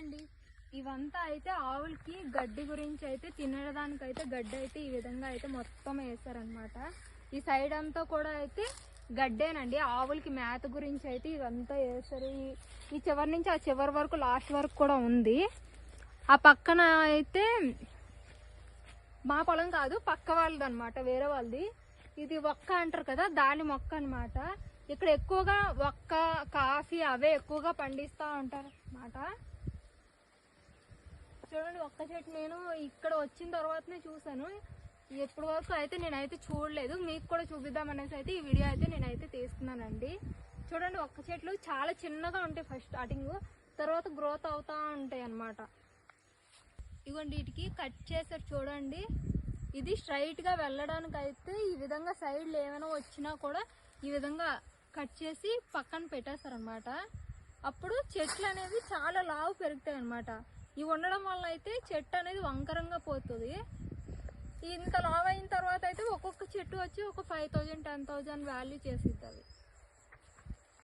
అండి. ఇవంతా అయితే ఆవులకి గడ్డి గురించి అయితే తినడానికి అయితే గడ్డి అయితే ఈ విధంగా అయితే మొత్తం వేస్తారనమాట ఈ సైడ్ అంతా కూడా అయితే గడ్డేనండి. ఆవులకి మేత గురించి అయితే ఇదంతా వేస్తారు ఈ ఈ చివరి నుంచి ఆ చివరి వరకు లాస్ట్ వరకు కూడా ఉంది. ఆ పక్కన అయితే మా పొలం కాదు పక్క వాళ్ళది అనమాట వేరే వాళ్ళది. ఇది ఒక్క అంటారు కదా దాని మొక్క అనమాట ఇక్కడ ఎక్కువగా ఒక్క కాఫీ అవే ఎక్కువగా పండిస్తూ ఉంటారు అన్నమాట చూడండి ఒక్క చెట్టు నేను ఇక్కడ వచ్చిన తర్వాతనే చూసాను ఎప్పటి వరకు అయితే నేనైతే చూడలేదు మీకు కూడా చూపిద్దాం అనేసి అయితే ఈ వీడియో అయితే నేనైతే తీస్తున్నానండి. చూడండి ఒక్క చెట్లు చాలా చిన్నగా ఉంటాయి ఫస్ట్ స్టార్టింగ్. తర్వాత గ్రోత్ అవుతా ఉంటాయి అన్నమాట. ఇగోండి వీటికి కట్ చేసారు చూడండి. ఇది స్ట్రైట్గా వెళ్ళడానికి అయితే ఈ విధంగా సైడ్లు ఏమైనా వచ్చినా కూడా ఈ విధంగా కట్ చేసి పక్కన పెట్టేస్తారు అనమాట అప్పుడు చెట్లు అనేవి చాలా లావు పెరుగుతాయి అనమాట ఇవి ఉండడం వల్ల అయితే చెట్టు అనేది వంకరంగా పోతుంది. ఇంత లావ్ అయిన తర్వాత అయితే ఒక్కొక్క చెట్టు వచ్చి ఒక five thousand ten thousand value చేసిద్ది